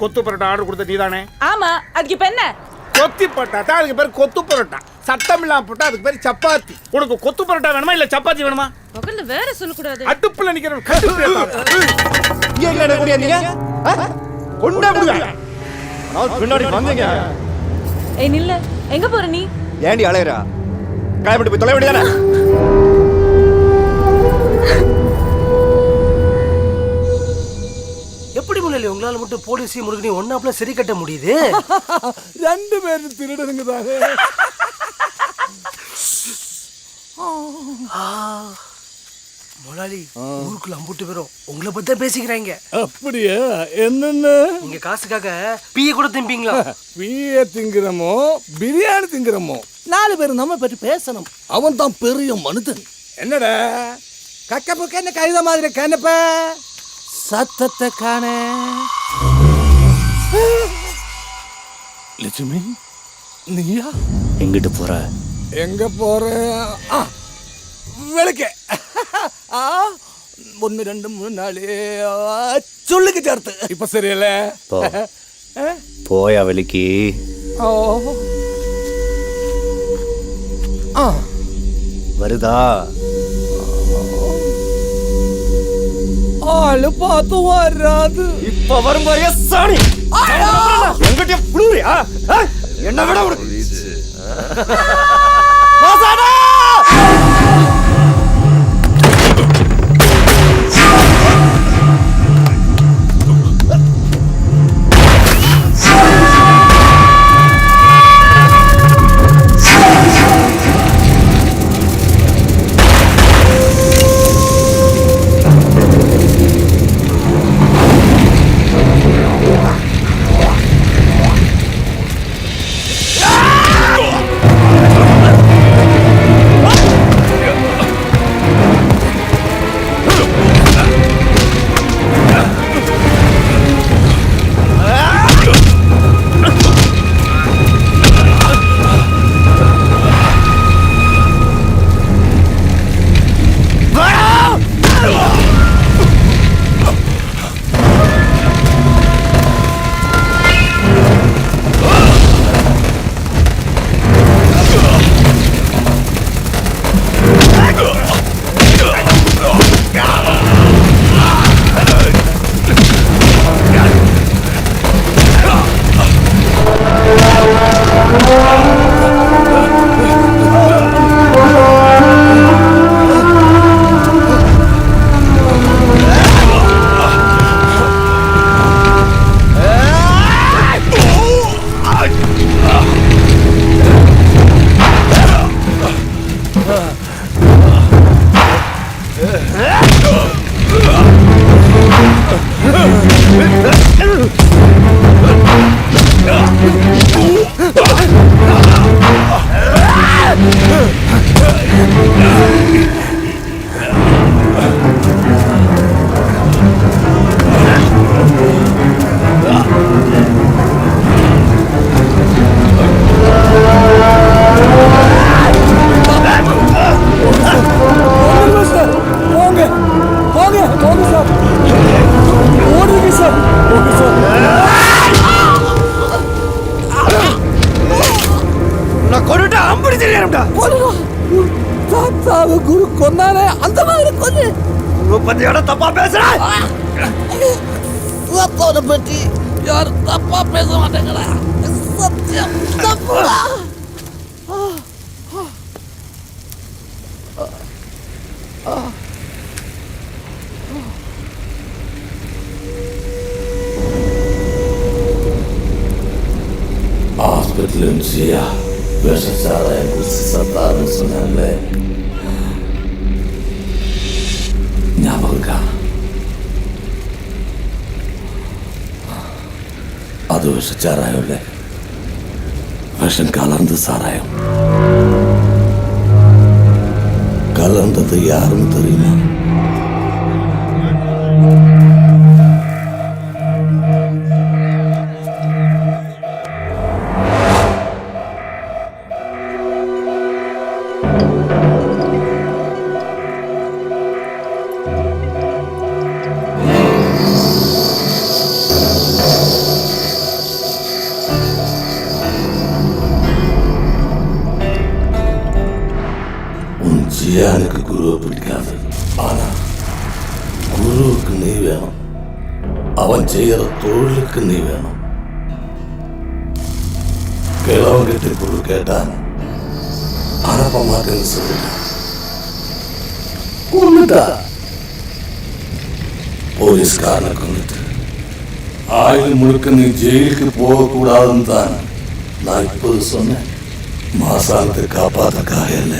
கொத்து பரோட்டா ஆர்டர் கொடுத்த நீதானே? ஆமா அதுக்கு இப்ப என்ன? கொத்தி பரோட்டா தான் அதுக்கு பேர் கொத்து பரோட்டா. சட்டம் இல்லாம போட்டா அதுக்கு பேர் சப்பாத்தி. உனக்கு கொத்து பரோட்டா வேணுமா இல்ல சப்பாத்தி வேணுமா? பகல்ல வேற சொல்லக்கூடாது. அடுப்புல நிக்கிற கடுப்பு இங்க இல்ல கூடிய நீங்க? கொண்டா முடியா பின்னாடி வந்தீங்க. ஏய் நில்ல. எங்க போற நீ? ஏண்டி அலையறா? காயப்பட்டு போய் தொலை வேண்டியதானே? எப்படி முன்னாடி உங்களால மட்டும் போலீஸையும் முருகனையும் ஒன்னாப்புல சரி கட்ட முடியுது? ரெண்டு பேரும் திருடுங்க தானே. முதலாளி ஊருக்குள்ள அம்புட்டு பேரும். உங்களை பத்தி தான் பேசிக்கிறாங்க. அப்படியா? என்னென்ன? நீங்க காசுக்காக பீய கூட திம்பிங்களா? பீய திங்கிறமோ பிரியாணி திங்கிறமோ? நாலு பேர் நம்ம பற்றி பேசணும். அவன் தான் பெரிய மனுதன். என்னடா? கக்க புக்க என்ன கழுத மாதிரி கணப்ப சத்தத்தை காண. லட்சுமி நீயா? எங்கிட்டு போற? எங்க போற? விளக்கு. ஆ, ஒன்னு ரெண்டு மூணு நாலு ஆ, சொல்லுக்கு சேர்த்து இப்ப சரியில்ல போயா வெளிக்கு ஓ ஆ வருதா ஆளு பார்த்து வராது இப்ப வரும் Lucia wyszedłem z Satanu Sunelle. ഞാപകൽക്കാം അത് വിഷച്ചാറായോ അല്ലേ വിഷം കലർന്ന് സാറായോ കലർന്നത് യാറും തെറിയുമോ வேணும். அவன் செய்யற தொழிலுக்கு நீ வேணும். கிழவங்கிட்ட குழு கேட்டான். அனுப்ப மாட்டேன்னு சொல்லிட்டான் கொண்டுட்டா போலீஸ்காரனை கொண்டுட்டு ஆயுள் முழுக்க நீ ஜெயிலுக்கு போகக்கூடாதுன்னு தான் நான் இப்போது சொன்னேன். மாசாலத்தை காப்பாத்த காயல்ல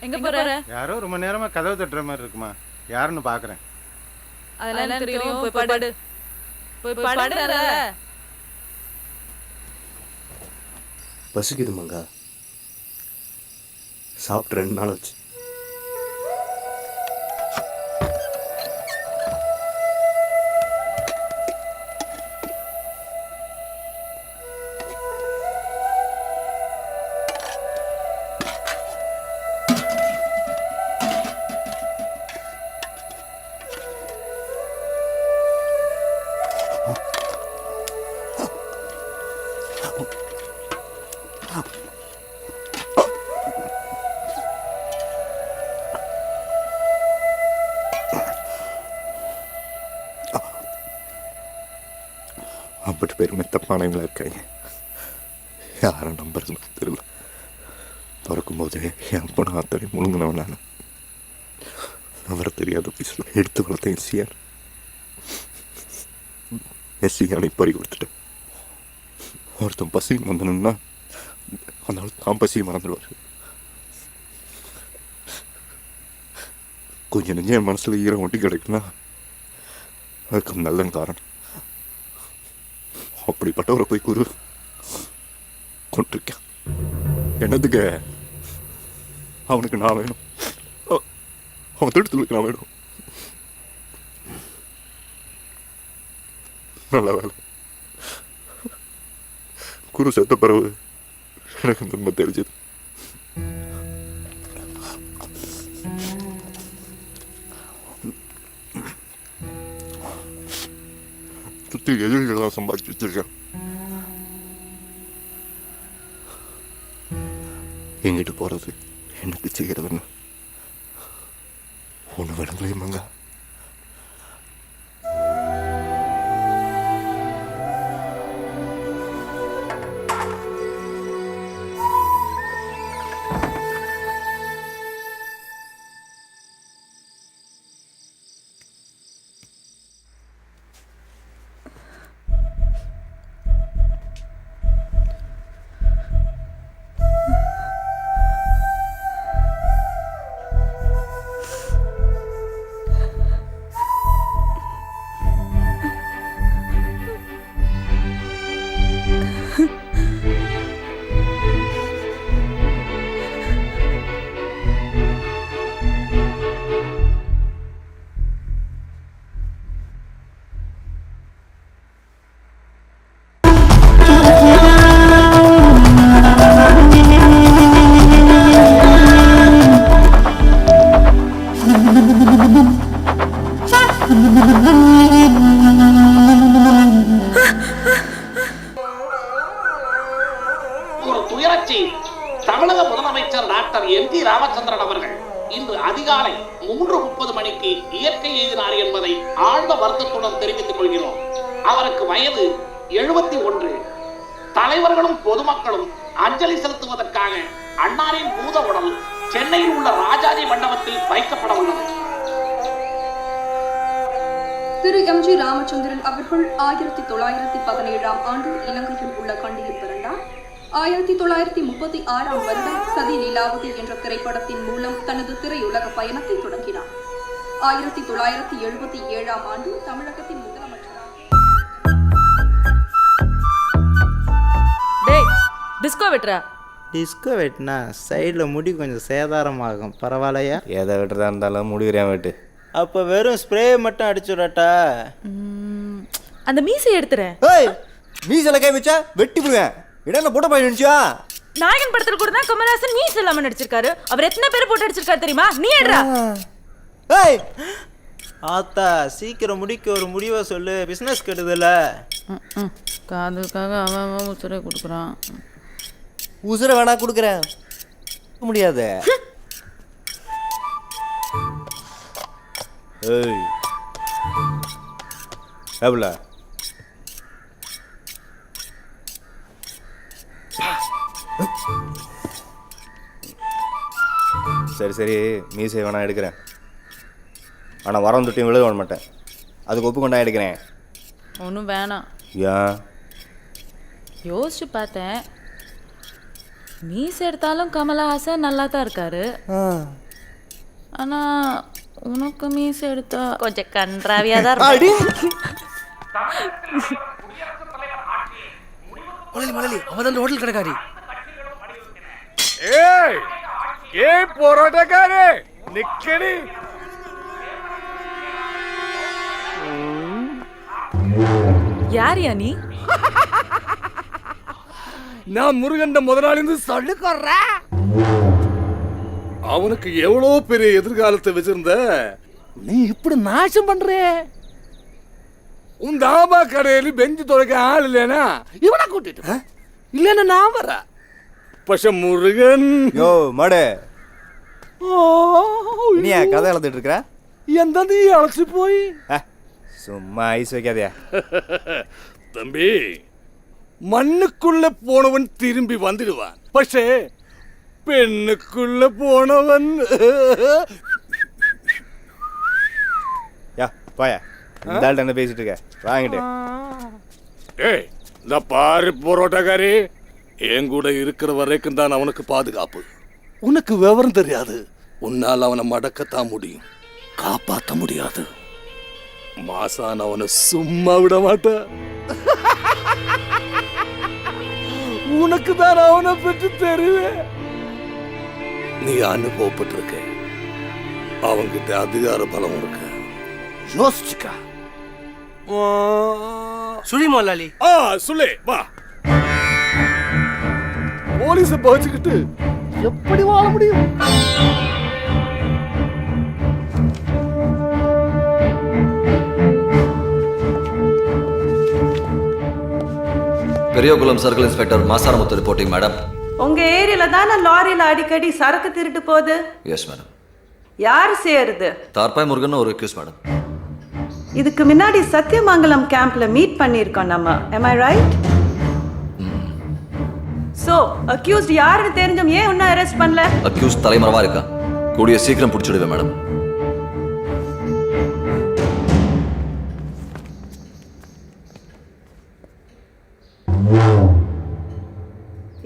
எங்க போற? யாரோ ரொம்ப நேரமா கதவு தட்டுற மாதிரி இருக்குமா? யாருன்னு பாக்குறேன். அதெல்லாம் தெரியும். போய் படு. போய் படுற. பசிக்குது மங்கா. சாப்பிட்டு ரெண்டு நாள் ஆச்சு. பேருமே தப்பானவங்களா இருக்காங்க. யாரை நம்புறதுன்னு தெரியல. பிறக்கும்போது என் பொண்ணு அத்தனை முழுங்கினவன் நான். அவரை தெரியாத பீஸில் எடுத்து வளர்த்த எஸ்சியார் எஸ்சியானை பறி கொடுத்துட்டேன். ஒருத்தன் பசியும் வந்தனுன்னா அந்த ஆள் தான் பசியை மறந்துடுவார். கொஞ்சம் நெஞ்சம் என் மனசில் ஈரம் ஒட்டி கிடைக்குன்னா அதுக்கு நல்ல காரணம். அப்படிப்பட்டவரை போய் குரு கொண்டிருக்கேன். என்னதுக்கு அவனுக்கு நான் வேணும். அவன் திருட்டுக்கு நான் வேணும். நல்ல வேலை. குரு செத்த பிறகு எனக்கு இந்த தெரிஞ்சது. சுற்றி எதிரிகளாக சம்பாதிச்சு வச்சிருக்கேன் எங்கிட்டு போறது எனக்கு செய்யறதுன்னு ஒன்று விளங்கலையுமாங்க ஒரு தலைவர்களும் பொதுமக்களும் அஞ்சலி செலுத்துவதற்காக அன்னாரின் பூத உடல் சென்னையில் உள்ள ராஜாஜி மண்டபத்தில் வைக்கப்பட உள்ளது. திரு எம் ஜி ராமச்சந்திரன் அவர்கள் ஆயிரத்தி தொள்ளாயிரத்தி பதினேழாம் ஆண்டு இலங்கையில் உள்ள கண்டியில் பிறந்தார். ஆயிரத்தி தொள்ளாயிரத்தி முப்பத்தி ஆறாம் வருடம் சதி லீலாவதி என்ற திரைப்படத்தின் மூலம் தனது திரையுலக பயணத்தை தொடங்கினார். ஆயிரத்தி தொள்ளாயிரத்தி எழுபத்தி ஏழாம் ஆண்டு தமிழகத்தின் டிஸ்கோ வெட்டுறா? டிஸ்கோ வெட்டினா சைடில் முடி கொஞ்சம் சேதாரமாகும். பரவாயில்லையா? எதை வெட்டுறதா இருந்தாலும் முடிக்கிறேன் வெட்டு. அப்போ வெறும் ஸ்ப்ரே மட்டும் அடிச்சுடட்டா அந்த மீசை எடுத்துறேன். ஏய் மீசல கை வச்சா வெட்டி விடுவேன். இடம் போட்ட பையன் நினைச்சியா நாயகன் படத்துல கூட தான் கமல்ஹாசன் மீசை இல்லாம நடிச்சிருக்காரு. அவர் எத்தனை பேர் போட்டு அடிச்சிருக்காரு தெரியுமா? நீ எடுறா ஏய் ஆத்தா சீக்கிரம் முடிக்க ஒரு முடிவை சொல்லு. பிஸ்னஸ் கெடுதல. காதுக்காக அவன் அவன் உசுரை கொடுக்குறான். உசுர வேணா கொடுக்குறேன். முடியாது. ஏய். எவ்வளோ சரி சரி. மீசை வேணா எடுக்கிறேன். ஆனால் வரம் தொட்டியும் விழுக விட மாட்டேன். அதுக்கு ஒப்பு கொண்டா எடுக்கிறேன். ஒன்றும் வேணாம். ஏன்? யோசிச்சு பார்த்தேன். மீசை எடுத்தாலும் கமலஹாசன் நல்லா தான் இருக்காரு ஆனா உனக்கு மீசை எடுத்தா கொஞ்சம் கன்றாவியா தான் அவன் அந்த ஹோட்டல் கடைக்காரி. ஏய் ஏய் போராட்டக்காரே நிக்கடி. யார் யா நீ? நான் முருகண்ட முதலாளிந்து சொல்லிக்கொர்ற அவனுக்கு எவ்வளோ பெரிய எதிர்காலத்தை வச்சிருந்த? நீ இப்படி நாசம் பண்றே? உன் தாபா கடையில் பெஞ்சு துடைக்க ஆள் இல்லைனா இவனை கூட்டிட்டு வா. இல்லைன்னா நான் வரேன் பஷ முருகன். யோ மாடு. ஓ, இனியா கதை எழுதிட்டு இருக்கிற? எந்த நீ அழைச்சி போய்? சும்மா ஐஸ் வைக்காதயா. தம்பி மண்ணுக்குள்ள போனவன் திரும்பி வந்துடுவான். பஷே பெண்ணுக்குள்ள போனவன். யா பாயா. இந்த ஆள்கிட்ட என்ன பேசிட்டு இருக்க? வாங்கிட்டு. ஏய் இந்த பாரு போராட்டக்காரி என் கூட இருக்கிற வரைக்கும் தான் அவனுக்கு பாதுகாப்பு. உனக்கு விவரம் தெரியாது. உன்னால் அவனை மடக்கத்தான் முடியும். காப்பாத்த முடியாது. மாசான் அவனை சும்மா விட மாட்டேன். உனக்கு தான் அவனை பற்றி தெரியும் நீ அனுபவப்பட்டிருக்க. அவங்கிட்ட அதிகார பலம் இருக்கு. யோசிச்சுக்கா. சுழி முதலாளி ஆ சுலே வா. போலீஸ பகிச்சுக்கிட்டு எப்படி வாழ முடியும்? Periyakulam circle inspector Masaramuthu reporting madam உங்க ஏரியால தானே லாரியில அடிக்கடி சரக்கு திருட்டு போகுது? எஸ் மேடம் யார் செய்யறது தார்பாய் முருகன் ஒரு அக்யூஸ் மேடம் இதுக்கு முன்னாடி சத்தியமங்கலம் கேம்ப்ல மீட் பண்ணியிருக்கோம் நம்ம. M I right so accused யாருன்னு தெரிஞ்சும் ஏன் இன்னும் அரெஸ்ட் பண்ணல? அக்யூஸ் தலைமறைவா இருக்கா? கூடிய சீக்கிரம் பிடிச்சிடுவேன் மேடம்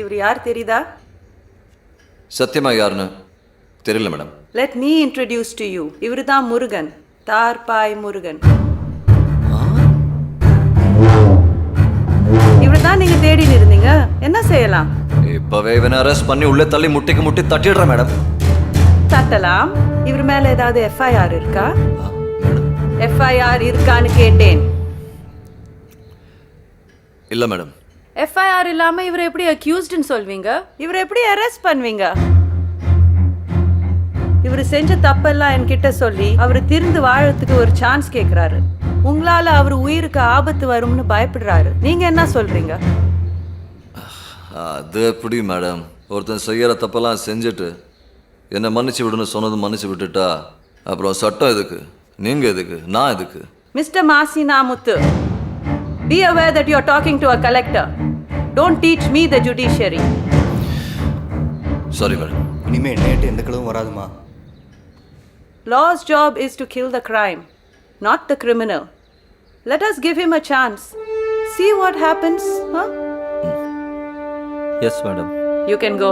இவர் யார் தெரியுதா? சத்தியமா யாருன்னு தெரியல madam. Let me introduce to you இவர் தான் முருகன். தார்பாய் முருகன். இவர் தான் நீங்க தேடின்னு இருந்தீங்க. என்ன செய்யலாம்? இப்பவே இவனை அரெஸ்ட் பண்ணி உள்ளே தள்ளி முட்டிக்கு முட்டி தட்டிடுறேன் மேடம். தட்டலாம். இவர் மேல ஏதாவது எஃப்ஐஆர் இருக்கா? எஃப்ஐஆர் இருக்கான்னு கேட்டேன். இல்ல மேடம். எஃப்ஐஆர் இல்லாம இவரை எப்படி அக்யூஸ்ட்னு சொல்வீங்க? இவரை எப்படி அரெஸ்ட் பண்ணுவீங்க? இவர் செஞ்ச தப்பெல்லாம் என்கிட்ட சொல்லி அவர் திருந்து வாழறதுக்கு ஒரு சான்ஸ் கேக்குறாரு. உங்களால அவர் உயிருக்கு ஆபத்து வரும்னு பயப்படுறாரு. நீங்க என்ன சொல்றீங்க? அது எப்படி மேடம் ஒருத்தன் செய்யற தப்பெல்லாம் செஞ்சுட்டு என்னை மன்னிச்சு விடுன்னு சொன்னது மன்னிச்சு விட்டுட்டா? அப்புறம் சட்டம் எதுக்கு? நீங்க எதுக்கு? நான் எதுக்கு? Mister Masi நாமுத்து be aware that you are talking to a collector. Don't teach me the judiciary sorry madam இனிமே நேட்டு எந்த கிழவும் வராதுமா Law's job is to kill the crime, not the criminal. Let us give him a chance. See what happens, huh? Yes madam You can go.